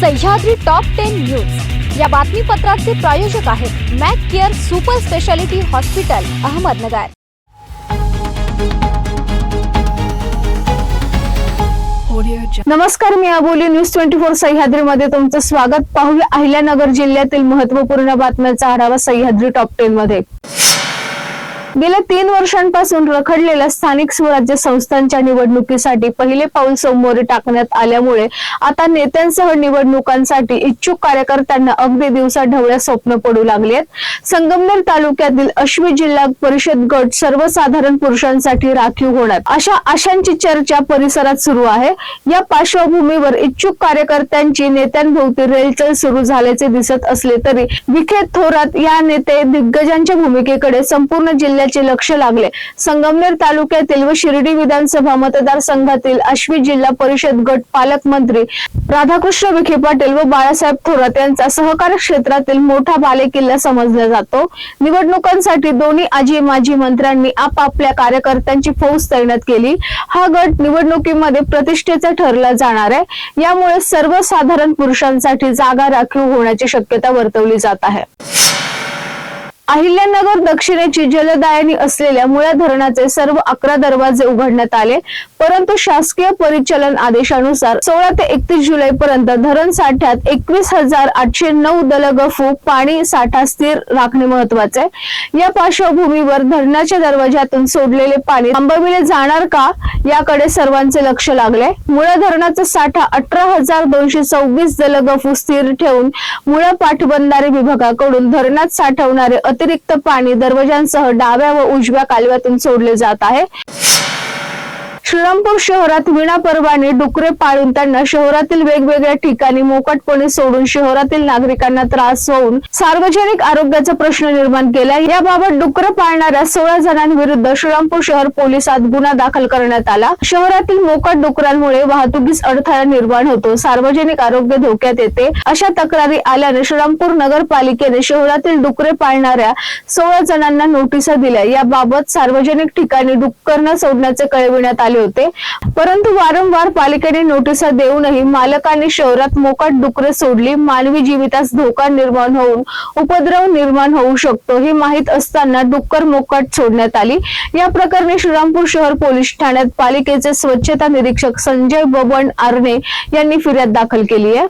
Sahyadri top ten news या बातमीपत्राचे प्रायोजक आहेत Mac care super speciality hospital Ahmednagar. नमस्कार मी अबोली. न्यूज ट्वेंटी फोर सह्याद्रीमध्ये तुमचं स्वागत. पाहूया अहिल्यानगर जिल्ह्यातील महत्त्वपूर्ण बातम्यांचा आढावा सह्याद्री टॉप टेन मध्ये. गेल्या तीन वर्षांपासून रखडलेल्या स्थानिक स्वराज्य संस्थांच्या निवडणुकीसाठी पहिले पाऊल सोमवारी टाकण्यात आल्यामुळे आता नेत्यांसह निवडणुकांसाठी इच्छुक कार्यकर्त्यांना अगदी दिवसा ढवळ्या स्वप्न पडू लागली आहेत. संगमनेर तालुक्यातील अश्वी जिल्हा परिषद गट सर्वसाधारण पुरुषांसाठी राखीव होणार. अशा आशांची चर्चा परिसरात सुरू आहे. या पार्श्वभूमीवर इच्छुक कार्यकर्त्यांची नेत्यांभोवती रेलचल सुरू झाल्याचे दिसत असले तरी विखे थोरात या नेते दिग्गजांच्या भूमिकेकडे संपूर्ण जिल्हा जिल्ह्याचे लक्ष लागले. संगमनेर तालुक्यातील व शिर्डी विधानसभा मतदारसंघातील आश्वी जिल्हा परिषद गट पालकमंत्री राधाकृष्ण विखे पाटील व बाळासाहेब थोरात यांचा सहकार क्षेत्रातील मोठा बालेकिल्ला समजला जातो. निवडणुकांसाठी दोन्ही आजी माजी मंत्र्यांनी आपापल्या कार्यकर्त्यांची फौज तैनात केली. हा गट निवडणुकीमध्ये प्रतिष्ठेचा ठरला जाणार आहे. यामुळे सर्वसाधारण पुरुषांसाठी जागा राखीव होण्याची शक्यता वर्तवली जात आहे. अहिल्यानगर दक्षिणेची जलदायनी असलेल्या मुळा धरणाचे सर्व अकरा दरवाजे उघडण्यात आले परंतु शासकीय परिचालन आदेशानुसार सोळा ते एकतीस जुलै पर्यंत धरण साठ्यात एकवीस हजार आठशे नऊ दलगफू पाणी साठा स्थिर राखणे महत्त्वाचे आहे. या पार्श्वभूमीवर धरणाच्या दरवाजातून सोडलेले पाणी थांबविले जाणार का याकडे सर्वांचे लक्ष लागले मुळा धरणाचा साठा अठरा हजार दोनशे सव्वीस दलगफू स्थिर ठेवून मुळा पाटबंधारे विभागाकडून धरणात साठवणारे अतिरिक्त पाणी दरवाजांसह डाव्या व उजव्या कालव्यातून सोडले जात आहे. श्रीरामपूर शहरात विनापरवाने डुकरे पाळून त्यांना शहरातील वेगवेगळ्या ठिकाणी मोकटपणे सोडून शहरातील नागरिकांना त्रास होऊन सार्वजनिक आरोग्याचा प्रश्न निर्माण केला. याबाबत डुकरं पाळणाऱ्या सोळा जणांविरुद्ध श्रीरामपूर शहर पोलिसात गुन्हा दाखल करण्यात आला. शहरातील मोकट डुकरांमुळे वाहतुकीस अडथळा निर्माण होतो. सार्वजनिक आरोग्य धोक्यात येते. अशा तक्रारी आल्याने श्रीरामपूर नगरपालिकेने शहरातील डुकरे पाळणाऱ्या सोळा जणांना नोटिसा दिल्या. याबाबत सार्वजनिक ठिकाणी डुक्कर न सोडण्याचे कळविण्यात आले होते. परंतु वारंवार पालिकेने नोटिसा देऊनही मालकांनी शहरात मोकाट डुकरे सोडली. मानवी जीवितास धोका निर्माण होऊन उपद्रव निर्माण होऊ शकतो हे माहीत असताना डुक्कर मोकाट सोडण्यात आली. या प्रकरणी श्रीरामपूर शहर पोलीस ठाण्यात पालिकेचे स्वच्छता निरीक्षक संजय बबन आरणे यांनी फिर्याद दाखल केली आहे.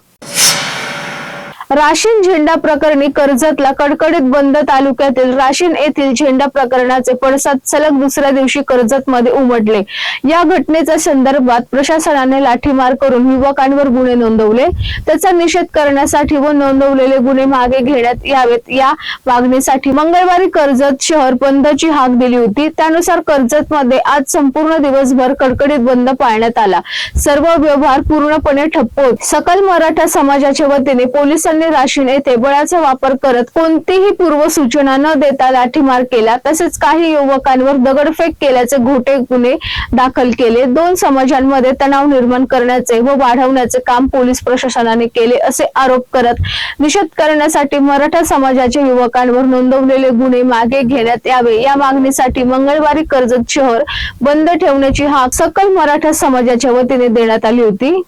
राशीन झेंडा प्रकरणी कर्जतला कडकडीत बंद तालुक्यातील राशीन येथील झेंडा प्रकरणाचे पडसाद सलग दुसऱ्या दिवशी कर्जत मध्ये उमटले. या घटनेच्या संदर्भात प्रशासनाने लाठीमार करून युवकांवर गुन्हे नोंदवले. त्याचा निषेध करण्यासाठी व नोंदवलेले गुन्हे मागे घेण्यात यावेत. या मागणीसाठी मंगळवारी कर्जत शहर बंदची हाक दिली होती. त्यानुसार कर्जत मध्ये आज संपूर्ण दिवसभर कडकडीत बंद पाळण्यात आला. सर्व व्यवहार पूर्णपणे ठप्प होत. सकल मराठा समाजाच्या वतीने पोलिसांनी राशीन येथे बळाचा वापर करत कोणतीही पूर्व सूचना न देता लाठीमार केला तसेच काही युवकांवर दगडफेक केल्याचे घोटे गुन्हे दाखल केले. दोन समाजांमध्ये तणाव निर्माण करण्याचे व वाढवण्याचे काम पोलीस प्रशासनाने केले असे आरोप करत निषेध करण्यासाठी मराठा समाजाच्या युवकांवर नोंदवलेले गुन्हे मागे घेण्यात यावे. या मागणीसाठी मंगळवारी कर्जत शहर बंद ठेवण्याची हाक सकल मराठा समाजाच्या वतीने देण्यात आली होती.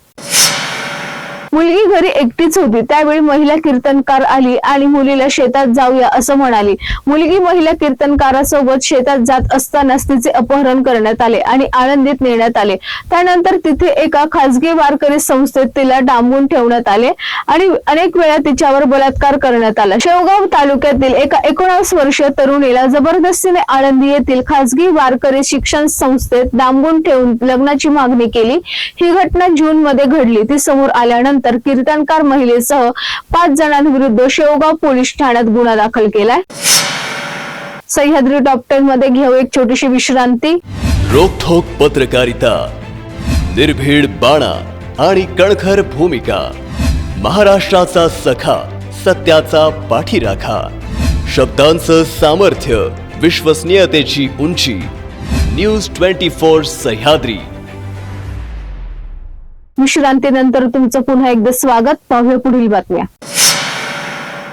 मुलगी घरी एकटीच होती. त्यावेळी महिला कीर्तनकार आली आणि मुलीला शेतात जाऊया असं म्हणाली. मुलगी महिला कीर्तनकारासोबत शेतात जात असतानाच तिचे अपहरण करण्यात आले आणि आळंदीत नेण्यात आले. त्यानंतर तिथे एका खासगी वारकरी संस्थेत तिला डांबून ठेवण्यात आले आणि अनेक वेळा तिच्यावर बलात्कार करण्यात आला. शेवगाव तालुक्यातील एका एकोणावीस वर्षीय तरुणीला जबरदस्तीने आळंदी येथील खासगी वारकरी शिक्षण संस्थेत डांबून ठेवून लग्नाची मागणी केली. ही घटना जून मध्ये घडली. ती समोर आल्यानंतर कीर्तनकार महिलेसह पाच जणांविरुद्ध शेवगाव पोलीस ठाण्यात गुन्हा दाखल केलाय. सह्याद्री टॉप टेन मध्ये घेऊ एक छोटीशी विश्रांती. रोखोक पत्रकारिता निर्भीड बाणा आणि कणखर भूमिका महाराष्ट्राचा सखा सत्याचा पाठीराखा शब्दांचं सामर्थ्य विश्वसनीयतेची उंची न्यूज ट्वेंटी फोर सह्याद्री. विश्रांतीनंतर तुमचं पुन्हा एकदा स्वागत. पाहूया पुढील बातम्या.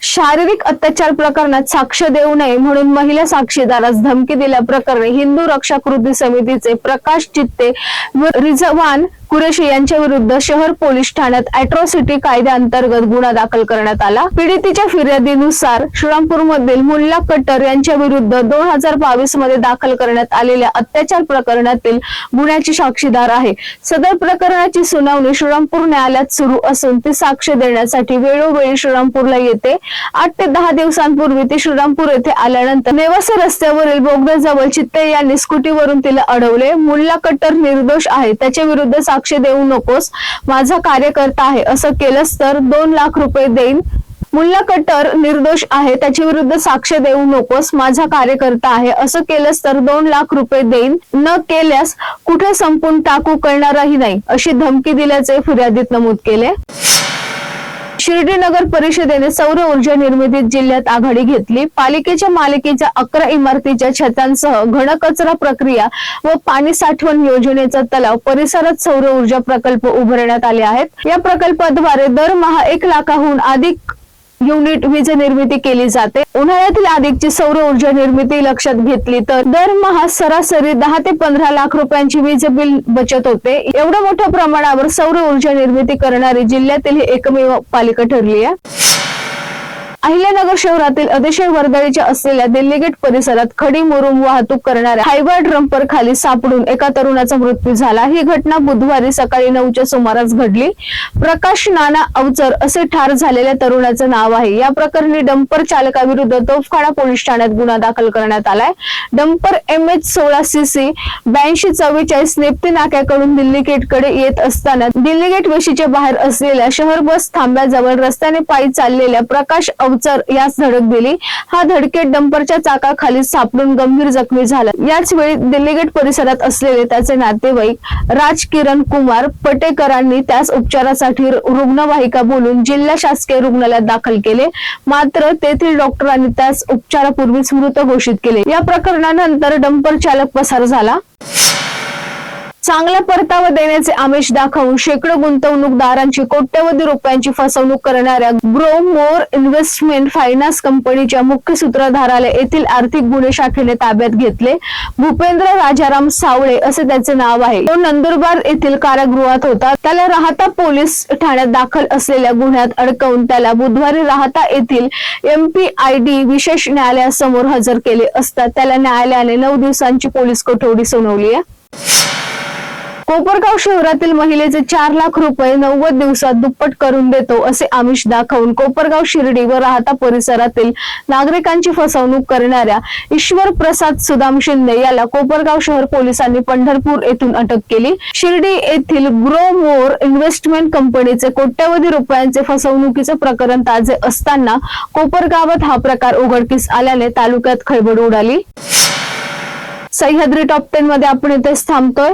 शारीरिक अत्याचार प्रकरणात साक्ष देऊ नये म्हणून महिला साक्षीदारास धमकी दिल्याप्रकरणी हिंदू रक्षा कृती समितीचे प्रकाश चित्ते व रिझवान कुरेशी यांच्या विरुद्ध शहर पोलीस ठाण्यात अॅट्रॉसिटी कायद्याअंतर्गत गुन्हा दाखल करण्यात आला. पीडितीच्या फिर्यादीनुसार श्रीरामपूर मधील मुल्ला कट्टर यांच्या विरुद्ध दोन हजार बावीसमध्ये दाखल करण्यात आलेल्या अत्याचार प्रकरणातील गुन्ह्याची साक्षीदार आहे. सदर प्रकरणाची सुनावणी श्रीरामपूर न्यायालयात सुरू असून ती साक्ष देण्यासाठी वेळोवेळी श्रीरामपूरला येते. आठ ते दहा दिवसांपूर्वी ती श्रीरामपूर येथे आल्यानंतर नेवासे रस्त्यावरील बोगद्याजवळ चित्ते यांनी स्कूटीवरून तिला अडवले. मुल्ला कट्टर निर्दोष आहे. त्याच्या विरुद्ध साक्ष देऊ नकोस. माझा कार्यकर्ता आहे. असं केलंस तर दोन लाख रुपये देईन. मुल्ला कट्टर निर्दोष आहे. त्याच्या विरुद्ध साक्ष देऊ नकोस. माझा कार्यकर्ता आहे. असं केलंस तर दोन लाख रुपये देईन. न केल्यास कुठे संपून टाकू करणारही नाही. अशी धमकी दिल्याचे फिर्यादीत नमूद केले. शिर्डी नगर परिषदेने सौर ऊर्जा निर्मितीत जिल्ह्यात आघाडी घेतली. पालिकेच्या मालिकेच्या अकरा इमारतीच्या छतांसह घनकचरा प्रक्रिया व पाणी साठवण योजनेचा तलाव परिसरात सौर ऊर्जा प्रकल्प उभारण्यात आले आहेत. या प्रकल्पाद्वारे दरमहा एक लाखाहून अधिक युनिट वीज निर्मिती केली जाते. उन्हाळ्यातील अधिकची सौर ऊर्जा निर्मिती लक्षात घेतली तर दरमहा सरासरी दहा ते पंधरा लाख रुपयांची वीज बिल बचत होते. एवढ्या मोठ्या प्रमाणावर सौर ऊर्जा निर्मिती करणारी जिल्ह्यातील एकमेव पालिका ठरली आहे. अहिल्यानगर शहरातील अतिशय वर्दळीच्या असलेल्या दिल्ली गेट परिसरात खडी मुरुम वाहतूक करणाऱ्या हायवा ड्रम्पर खाली सापडून एका तरुणाचा मृत्यू झाला. ही घटना बुधवारी सकाळी नऊच्या सुमारास घडली. प्रकाश नाना अवचर असे ठार झालेल्या तरुणाचं नाव आहे. या प्रकरणी डंपर चालकाविरुद्ध तोफखाना पोलीस ठाण्यात गुन्हा दाखल करण्यात आलाय. डंपर एम एच सोळा सी सी ब्याऐंशी चव्वेचाळीस नेप्ती नाक्याकडून दिल्ली गेटकडे येत असताना दिल्ली गेट वेशीच्या बाहेर असलेल्या शहर बस थांब्याजवळ रस्त्याने पायी चाललेल्या प्रकाश अवचर यास धडक दिली. हा धडकेत डंपरच्या चाकाखाली सापडून गंभीर जखमी झाला. याच वेळी दिल्ली गेट परिसरात असलेले त्याचे नातेवाईक राज किरण कुमार पटेकरांनी त्यास उपचारासाठी रुग्णवाहिका बोलून जिल्हा शासकीय रुग्णालयात दाखल केले. मात्र तेथील डॉक्टरांनी त्यास उपचारापूर्वीच मृत घोषित केले. या प्रकरणानंतर डंपर चालक पसार झाला. चांगला परतावा देण्याचे आमिष दाखवून शेकडो गुंतवणूकदारांची कोट्यवधी रुपयांची फसवणूक करणाऱ्या ग्रो मोर इन्व्हेस्टमेंट फायनान्स कंपनीच्या मुख्य सूत्रधाराला येथील आर्थिक गुन्हे शाखेने ताब्यात घेतले. भूपेंद्र राजाराम सावळे असे त्याचे नाव आहे. तो नंदुरबार येथील कारागृहात होता. त्याला राहता पोलीस ठाण्यात दाखल असलेल्या गुन्ह्यात अडकवून त्याला बुधवारी राहता येथील एमपीआयडी विशेष न्यायालयासमोर हजर केले असता त्याला न्यायालयाने नऊ दिवसांची पोलीस कोठडी सुनावली आहे. कोपरगाव शहरातील महिलेचे चार लाख रुपये नव्वद दिवसात दुप्पट करून देतो असे आमिष दाखवून कोपरगाव शिर्डी व राहता परिसरातील नागरिकांची फसवणूक करणाऱ्या ईश्वर प्रसाद सुदाम शिंदे याला कोपरगाव शहर पोलिसांनी पंढरपूर येथून अटक केली. शिर्डी येथील ग्रो मोर इन्व्हेस्टमेंट कंपनीचे कोट्यवधी रुपयांचे फसवणुकीचे प्रकरण ताजे असताना कोपरगावात हा प्रकार उघडकीस आल्याने तालुक्यात खळबळ उडाली. सह्याद्री टॉप टेन मध्ये आपण इथेच थांबतोय.